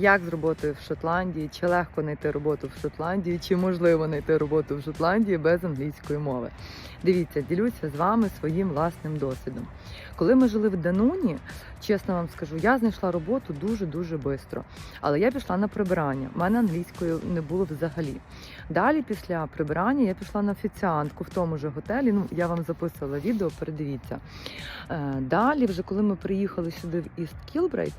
Як з роботою в Шотландії, чи легко знайти роботу в Шотландії, чи можливо знайти роботу в Шотландії без англійської мови? Дивіться, ділюся з вами своїм власним досвідом. Коли ми жили в Дануні, чесно вам скажу, я знайшла роботу дуже дуже швидко. Але я пішла на прибирання. У мене англійської не було взагалі. Далі, після прибирання, я пішла на офіціантку в тому ж готелі. Ну, я вам записувала відео, передивіться. Е, Далі, вже коли ми приїхали сюди в Іст Кілбрейт,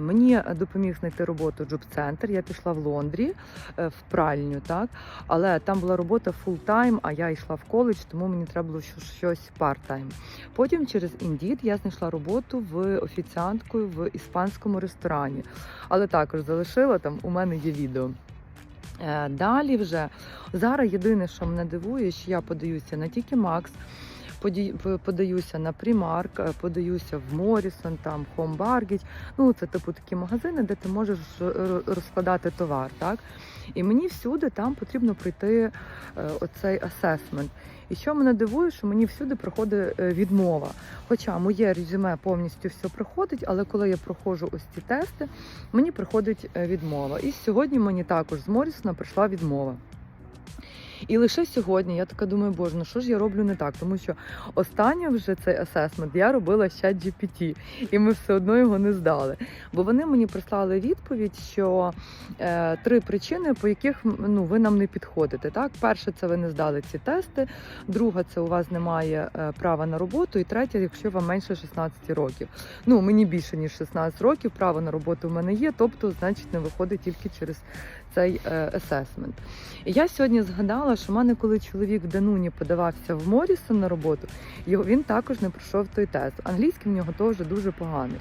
мені допоміг знайти роботу джоб-центр. Я пішла в Лондрі е, в пральню, так але там була робота фул-тайм, а я йшла в коледж, тому мені треба було щось- парт-тайм. Потім через Indeed я знайшла роботу в офіціанткою в іспанському ресторані, але також залишила там. У мене є відео. Е, Далі вже зараз єдине, що мене дивує, що я подаюся на тільки Макс. Подаюся на Primark, е, подаюся в Морісон, там Home Bargain. Ну, це типу такі магазини, де ти можеш розкладати товар. Так? І мені всюди там потрібно пройти е, оцей асесмент. І що мене дивує, що мені всюди проходить е, відмова. Хоча моє резюме повністю все проходить, але коли я проходжу ось ці тести, мені приходить е, відмова. І сьогодні мені також з Морісона прийшла відмова. І лише сьогодні я така думаю, боже, ну що ж я роблю не так? Тому що останнє вже цей асесмент я робила з ChatGPT, і ми все одно його не здали. Бо вони мені прислали відповідь, що е, три причини, по яких ну, ви нам не підходите. Так, перше, це ви не здали ці тести. Друга, це у вас немає е, права на роботу. І третє, якщо вам менше 16 років. Ну мені більше ніж 16 років, право на роботу в мене є, тобто, значить, не виходить тільки через цей асесмент. І я сьогодні згадала, що в мене, коли чоловік в Дануні подавався в Морісон на роботу, його він також не пройшов той тест. Англійський в нього теж дуже поганий.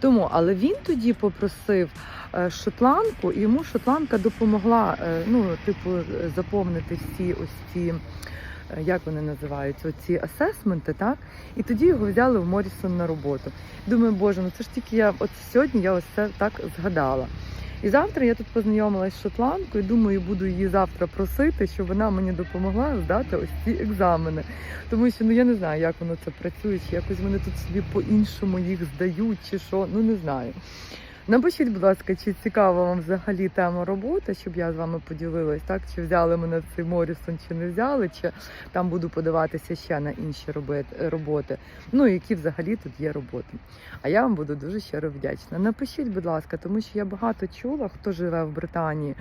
Тому, але він тоді попросив е, шотландку, і йому шотландка допомогла, е, ну, типу, заповнити всі ось ці. е, Як вони називаються, оці асесменти, так? І тоді його взяли в Морісон на роботу. Думаю, боже, ну це ж тільки я от сьогодні я ось це так згадала. І завтра я тут познайомилась з шотландкою, думаю, буду її завтра просити, щоб вона мені допомогла здати ось ці екзамени. Тому що ну я не знаю, як воно це працює, чи якось вони тут собі по-іншому їх здають, чи що, ну не знаю. Напишіть, будь ласка, чи цікава вам взагалі тема роботи, щоб я з вами поділилась, так? Чи взяли мене в цей Морісон, чи не взяли, чи там буду подаватися ще на інші роботи. Ну, які взагалі тут є роботи. А я вам буду дуже щиро вдячна. Напишіть, будь ласка, тому що я багато чула, хто живе в Британії.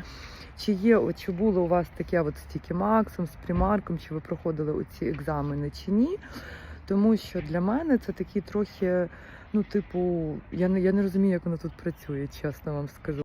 Чи є, чи було у вас таке от з Тікі Максом, з Примарком, чи ви проходили оці екзамени, чи ні? Тому що для мене це такі трохи, ну, типу, я не, я не розумію, як воно тут працює, чесно вам скажу.